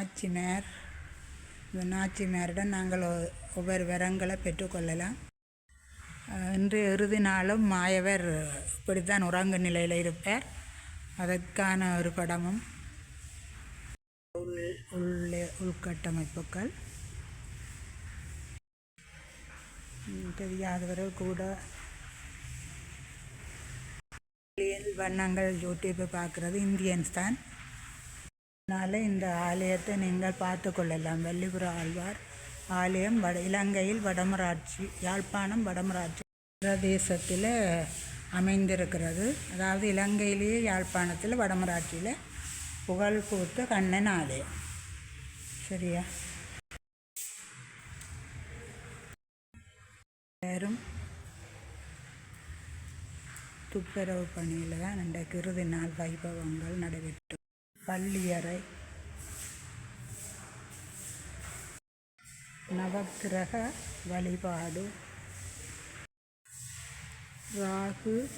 நாச்சினார். இந்த நாச்சினாரிடம் நாங்கள் ஒ- ஒவ்வொரு வரங்களை பெற்றுக்கொள்ளலாம் அஹ் இன்றைய இறுதி நாளும் மாயவர் இப்படித்தான் உறங்கு நிலையில் இருப்பார். அதற்கான ஒரு படமும் உள் உள்ளே உள்கட்டமைப்புகள். தெரியாதவர்கள் கூட வண்ணங்கள் யூடியூப்பை பார்க்குறது. இந்தியன்ஸ் தான். அதனால் இந்த ஆலயத்தை நீங்கள் பார்த்து கொள்ளலாம். வெள்ளிபுர ஆழ்வார் ஆலயம் வட இலங்கையில் வடமராட்சி யாழ்ப்பாணம் வடமராட்சி பிரதேசத்தில் அமைந்திருக்கிறது. அதாவது இலங்கையிலேயே யாழ்ப்பாணத்தில் வடமராட்சியில் புகழ் பூத்த கண்ணன் ஆலயம். சரியா? பேரும் துப்புரவு பணியில் தான் இன்றைக்கு இறுதி நாள் வைபவங்கள் நடைபெற்று பள்ளியறை. நவக்கிரக வழிபாடு. ராகு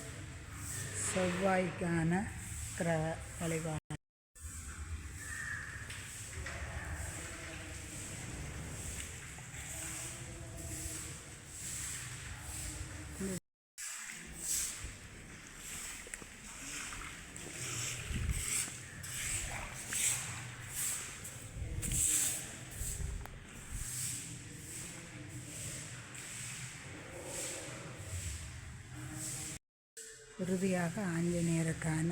செவ்வாய்க்கான கிரக வழிபாடு. இறுதியாக ஆஞ்சநேயருக்கான